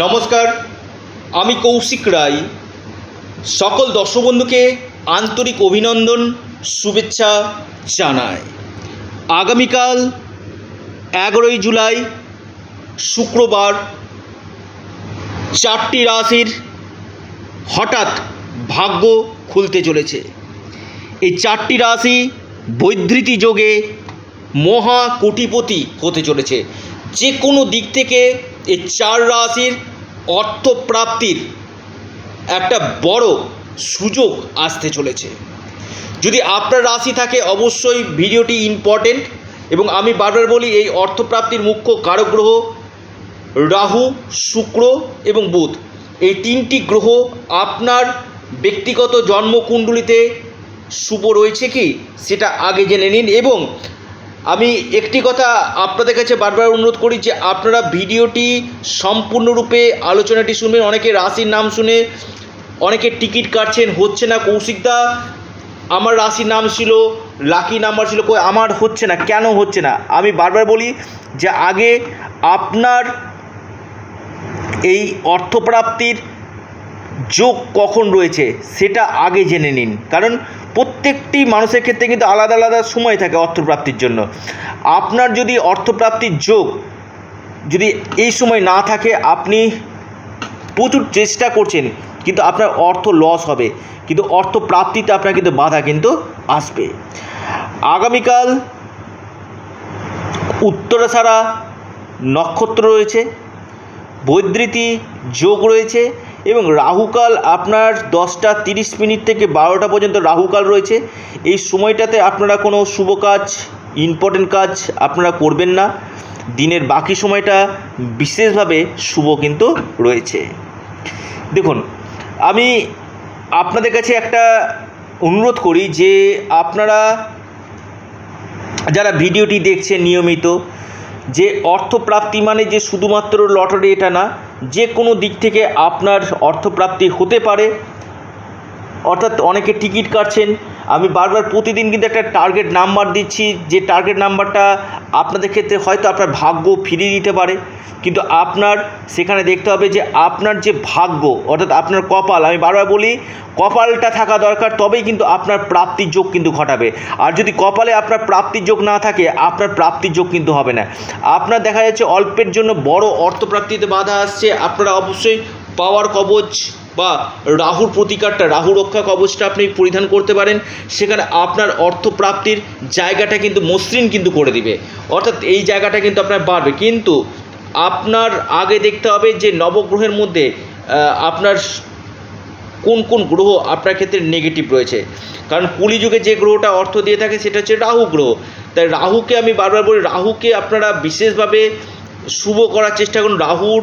নমস্কার, আমি কৌশিক রায়। সকল দর্শক বন্ধুকে আন্তরিক অভিনন্দন, শুভেচ্ছা জানাই। আগামীকাল এগারোই জুলাই, শুক্রবার, চারটি রাশির হঠাৎ ভাগ্য খুলতে চলেছে। এই চারটি রাশি বৈধৃতি যোগে মহা কোটিপতি হতে চলেছে। যে কোনো দিক থেকে এই চার রাশির অর্থপ্রাপ্তির একটা বড় সুযোগ আসতে চলেছে। যদি আপনার রাশি থাকে, অবশ্যই ভিডিওটি ইম্পর্টেন্ট এবং আমি বারবার বলি, এই অর্থপ্রাপ্তির মুখ্য কারক গ্রহ রাহু, শুক্র এবং বুধ। এই তিনটি গ্রহ আপনার ব্যক্তিগত জন্মকুণ্ডলিতে শুভ রয়েছে কি? সেটা আগে জেনে নিন এবং আমি একটি কথা আপনাদের কাছে বারবার অনুরোধ করি যে আপনারা ভিডিওটি সম্পূর্ণরূপে আলোচনাটি শুনবেন। অনেকে রাশির নাম শুনে, অনেকে টিকিট কাটছেন, হচ্ছে না কৌশিকদা আমার রাশির নাম ছিল, লাকি নাম্বার ছিল, কই আমার হচ্ছে না, কেন হচ্ছে না? আমি বারবার বলি যে আগে আপনার এই অর্থপ্রাপ্তির যোগ কখন রয়েছে, সেটা আগে জেনে নিন। কারণ প্রত্যেকটি মানুষের ক্ষেত্রে কিন্তু আলাদা আলাদা সময় থাকে অর্থপ্রাপ্তির জন্য। আপনার যদি অর্থপ্রাপ্তির যোগ যদি এই সময় না থাকে, আপনি প্রচুর চেষ্টা করছেন, কিন্তু আপনার অর্থ লস হবে। কিন্তু অর্থ প্রাপ্তিতে আপনার কিন্তু বাধা কিন্তু আসবে। আগামীকাল উত্তরা উত্তরাছাড়া নক্ষত্র রয়েছে বৈদ্যুতি যোগ রয়েছে এবং রাহুকাল আপনার দশটা তিরিশ মিনিট থেকে বারোটা পর্যন্ত রাহুকাল রয়েছে। এই সময়টাতে আপনারা কোনো শুভ কাজ ইম্পর্টেন্ট কাজ আপনারা করবেন না। দিনের বাকি সময়টা বিশেষভাবে শুভ কিন্তু রয়েছে। দেখুন, আমি আপনাদের কাছে একটা অনুরোধ করি যে আপনারা যারা ভিডিওটি দেখছেন নিয়মিত, যে অর্থপ্রাপ্তি মানে যে শুধুমাত্র লটারি এটা না যে কোনো দিক থেকে আপনার অর্থপ্রাপ্তি হতে পারে। অর্থাৎ অনেকে টিকিট কাটছেন আমি বারবার প্রতিদিন কিন্তু একটা টার্গেট নাম্বার দিচ্ছি, যে টার্গেট নাম্বারটা আপনাদের ক্ষেত্রে হয়তো আপনার ভাগ্য ফিরিয়ে দিতে পারে। কিন্তু আপনার সেখানে দেখতে হবে যে আপনার যে ভাগ্য, অর্থাৎ আপনার কপাল, আমি বারবার বলি, কপালটা থাকা দরকার, তবেই কিন্তু আপনার প্রাপ্তির যোগ কিন্তু ঘটাবে। আর যদি কপালে আপনার প্রাপ্তির যোগ না থাকে, আপনার প্রাপ্তির যোগ কিন্তু হবে না। আপনার দেখা যাচ্ছে অল্পের জন্য বড় অর্থপ্রাপ্তিতে বাধা আসছে, আপনারা অবশ্যই পাওয়ার কবচ বা রাহুর প্রতিকারটা, রাহু রক্ষা কবচটা আপনি পরিধান করতে পারেন। সেখানে আপনার অর্থপ্রাপ্তির জায়গাটা কিন্তু মসৃণ কিন্তু করে দিবে। অর্থাৎ এই জায়গাটা কিন্তু আপনার বাড়বে। কিন্তু আপনার আগে দেখতে হবে যে নবগ্রহের মধ্যে আপনার কোন কোন গ্রহ আপনার ক্ষেত্রে নেগেটিভ রয়েছে। কারণ কলিযুগে যে গ্রহটা অর্থ দিয়ে থাকে সেটা হচ্ছে রাহু গ্রহ। তাই রাহুকে আমি বারবার বলি, রাহুকে আপনারা বিশেষভাবে শুভ করার চেষ্টা করুন। রাহুর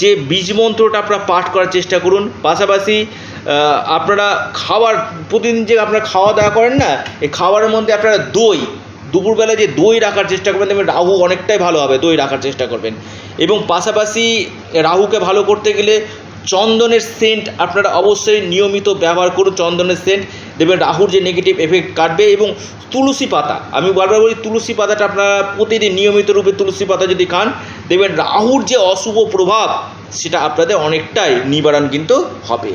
যে বীজ মন্ত্রটা আপনারা পাঠ করার চেষ্টা করুন, পাশাপাশি আপনারা খাবার প্রতিদিন যে আপনারা খাওয়া দাওয়া করেন না, এই খাবারের মধ্যে আপনারা দই, দুপুরবেলা যে দই রাখার চেষ্টা করবেন, দেখবেন রাহু অনেকটাই ভালো হবে, দই রাখার চেষ্টা করবেন। এবং পাশাপাশি রাহুকে ভালো করতে গেলে চন্দনের সেন্ট আপনারা অবশ্যই নিয়মিত ব্যবহার করুন, চন্দনের সেন্ট। দেখবেন রাহুর যে নেগেটিভ এফেক্ট কাটবে এবং তুলসী পাতা, আমি বারবার বলি তুলসী পাতাটা আপনারা প্রতিদিন নিয়মিত রূপে তুলসী পাতা যদি খান, দেখবেন রাহুর যে অশুভ প্রভাব, সেটা আপনাদের অনেকটাই নিবারণ কিন্তু হবে।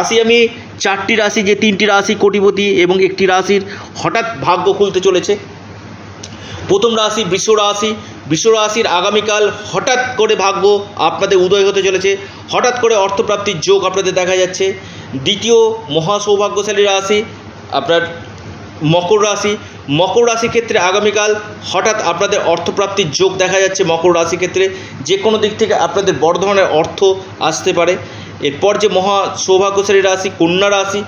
আসি আমি চারটি রাশি, যে তিনটি রাশি কোটিপতি এবং একটি রাশির হঠাৎ ভাগ্য খুলতে চলেছে। প্রথম রাশি বৃষ রাশি, বৃষ রাশির আগামীকাল হঠাৎ করে ভাগ্য আপনাদের উদয় হতে চলেছে। হঠাৎ করে অর্থপ্রাপ্তির যোগ আপনাদের দেখা যাচ্ছে। দ্বিতীয় মহা সৌভাগ্যশালী রাশি আপনার মকর রাশি। মকর রাশি ক্ষেত্রে আগামীকাল হঠাৎ আপনাদের অর্থপ্রাপ্তির যোগ দেখা যাচ্ছে মকর রাশি ক্ষেত্রে। যে কোনো দিক থেকে আপনাদের বড় ধরনের অর্থ আসতে পারে। এরপর যে মহা সৌভাগ্যশালী রাশি, কন্যা রাশি,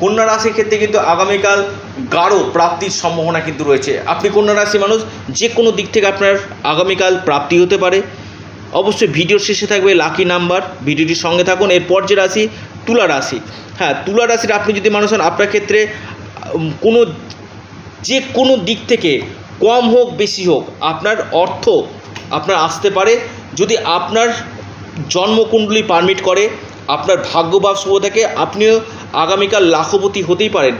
কন্যা রাশির ক্ষেত্রে কিন্তু আগামীকাল গাঢ় প্রাপ্তির সম্ভাবনা কিন্তু রয়েছে। আপনি কন্যা রাশি মানুষ, যে কোনো দিক থেকে আপনার আগামীকাল প্রাপ্তি হতে পারে। অবশ্যই ভিডিওর শেষে থাকবে লাকি নাম্বার। ভিডিওটির সঙ্গে থাকুন। এরপর যে রাশি তুলা রাশি। হ্যাঁ তুলা রাশির আপনি যদি মানুষ হন, আপনার ক্ষেত্রে কোনো, যে কোনো দিক থেকে কম হোক, বেশি হোক, আপনার অর্থ আপনার আসতে পারে। যদি আপনার জন্মকুণ্ডলী পারমিট করে, আপনার ভাগ্য বা শুভ থাকে, আপনিও আগামীকাল লাখপতি হতেই পারেন।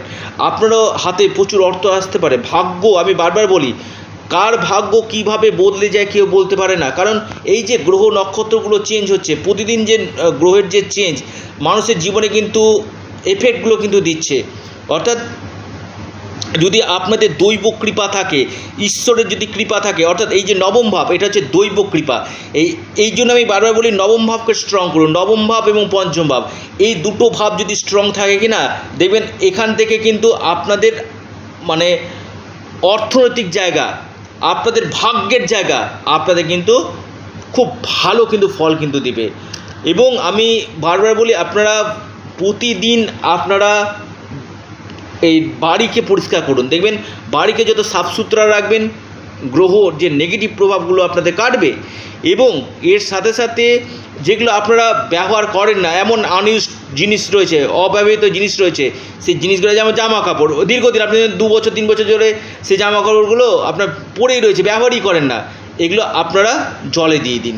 আপনারও হাতে প্রচুর অর্থ আসতে পারে। ভাগ্য, আমি বারবার বলি কার ভাগ্য কীভাবে বদলে যায় কেউ বলতে পারে না। কারণ এই যে গ্রহ নক্ষত্রগুলো চেঞ্জ হচ্ছে, প্রতিদিন যে গ্রহের যে চেঞ্জ মানুষের জীবনে কিন্তু এফেক্টগুলো কিন্তু দিচ্ছে। অর্থাৎ যদি আপনাদের দৈব কৃপা থাকে, ঈশ্বরের যদি কৃপা থাকে, অর্থাৎ এই যে নবম ভাব, এটা হচ্ছে দৈব কৃপা। এই এই জন্য আমি বারবার বলি, নবম ভাবকে স্ট্রং করুন। নবম ভাব এবং পঞ্চম ভাব, এই দুটো ভাব যদি স্ট্রং থাকে কি না দেখবেন এখান থেকে কিন্তু আপনাদের মানে অর্থনৈতিক জায়গা আপনাদের ভাগ্যের জায়গা, আপনাদের কিন্তু খুব ভালো কিন্তু ফল কিন্তু দিবে। এবং আমি বারবার বলি, আপনারা প্রতিদিন আপনারা এই বাড়িকে পরিষ্কার করুন। দেখবেন, বাড়িকে যত সাফসুতরা রাখবেন, গ্রহ যে নেগেটিভ প্রভাবগুলো আপনাদের কাটবে, এবং এর সাথে সাথে যেগুলো আপনারা ব্যবহার করেন না, এমন আনইউজ জিনিস রয়েছে, অব্যবহৃত জিনিস রয়েছে, সেই জিনিসগুলো যেমন জামা কাপড় দীর্ঘদিন আপনি দু বছর তিন বছর ধরে সেই জামা কাপড়গুলো আপনার পরেই রয়েছে, ব্যবহারই করেন না, এগুলো আপনারা জলে দিয়ে দিন।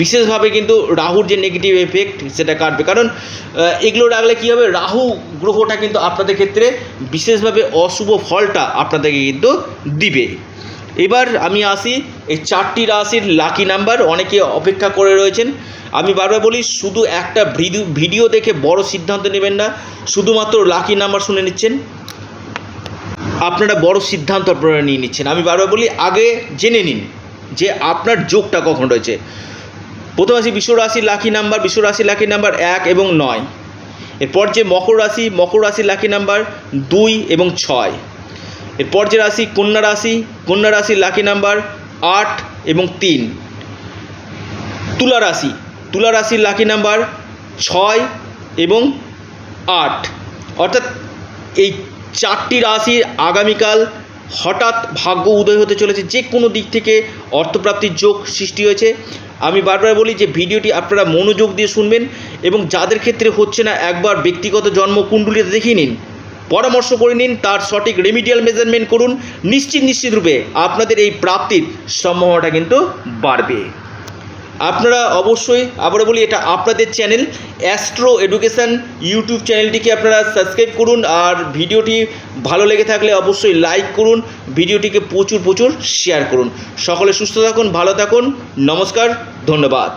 বিশেষভাবে কিন্তু রাহুর যে নেগেটিভ এফেক্ট সেটা কাটবে। কারণ এগুলো রাখলে কী হবে? রাহু গ্রহটা কিন্তু আপনাদের ক্ষেত্রে বিশেষভাবে অশুভ ফলটা আপনাদেরকে কিন্তু দিবে। এবার আমি আসি এই চারটি রাশির লাকি নাম্বার অনেকে অপেক্ষা করে রয়েছেন। আমি বারবার বলি, শুধু একটা ভিডিও দেখে বড় সিদ্ধান্ত নেবেন না, শুধুমাত্র লাকি নাম্বার শুনে নিচ্ছেন। আপনারা বড় সিদ্ধান্ত আপনারা নিয়ে নিচ্ছেন। আমি বারবার বলি, আগে জেনে নিন যে আপনার যোগটা কখন রয়েছে। প্রথম আসি বিশ্ব রাশির লাকি নাম্বার বিশ্ব রাশির লাকি নাম্বার এক এবং নয়। এরপর যে মকর রাশি, মকর রাশির লাকি নাম্বার দুই এবং ছয়। এরপর যে রাশি, কন্যা রাশি, কন্যা রাশির লাকি নাম্বার আট এবং তিন। তুলা রাশি, তুলা রাশির লাকি নাম্বার ছয় এবং আট। অর্থাৎ এই চারটি রাশির আগামীকাল হঠাৎ ভাগ্য উদয় হতে চলেছে, যে কোনো দিক থেকে অর্থপ্রাপ্তির যোগ সৃষ্টি হয়েছে। আমি বারবার বলি যে ভিডিওটি আপনারা মনোযোগ দিয়ে শুনবেন এবং যাদের ক্ষেত্রে হচ্ছে না, একবার ব্যক্তিগত জন্মকুণ্ডলিতে দেখিয়ে নিন। পরামর্শ করে নিন, তার সঠিক রেমিডিয়াল মেজারমেন্ট করুন। নিশ্চিত নিশ্চিত রূপে আপনাদের এই প্রাপ্তির সম্ভাবনাটা কিন্তু বাড়বে। আপনারা অবশ্যই আবার বলি, এটা আপনাদের চ্যানেল অ্যাস্ট্রো এডুকেশান ইউটিউব চ্যানেলটিকে আপনারা সাবস্ক্রাইব করুন, আর ভিডিওটি ভালো লেগে থাকলে অবশ্যই লাইক করুন, ভিডিওটিকে প্রচুর প্রচুর শেয়ার করুন। সকলে সুস্থ থাকুন, ভালো থাকুন, নমস্কার, ধন্যবাদ।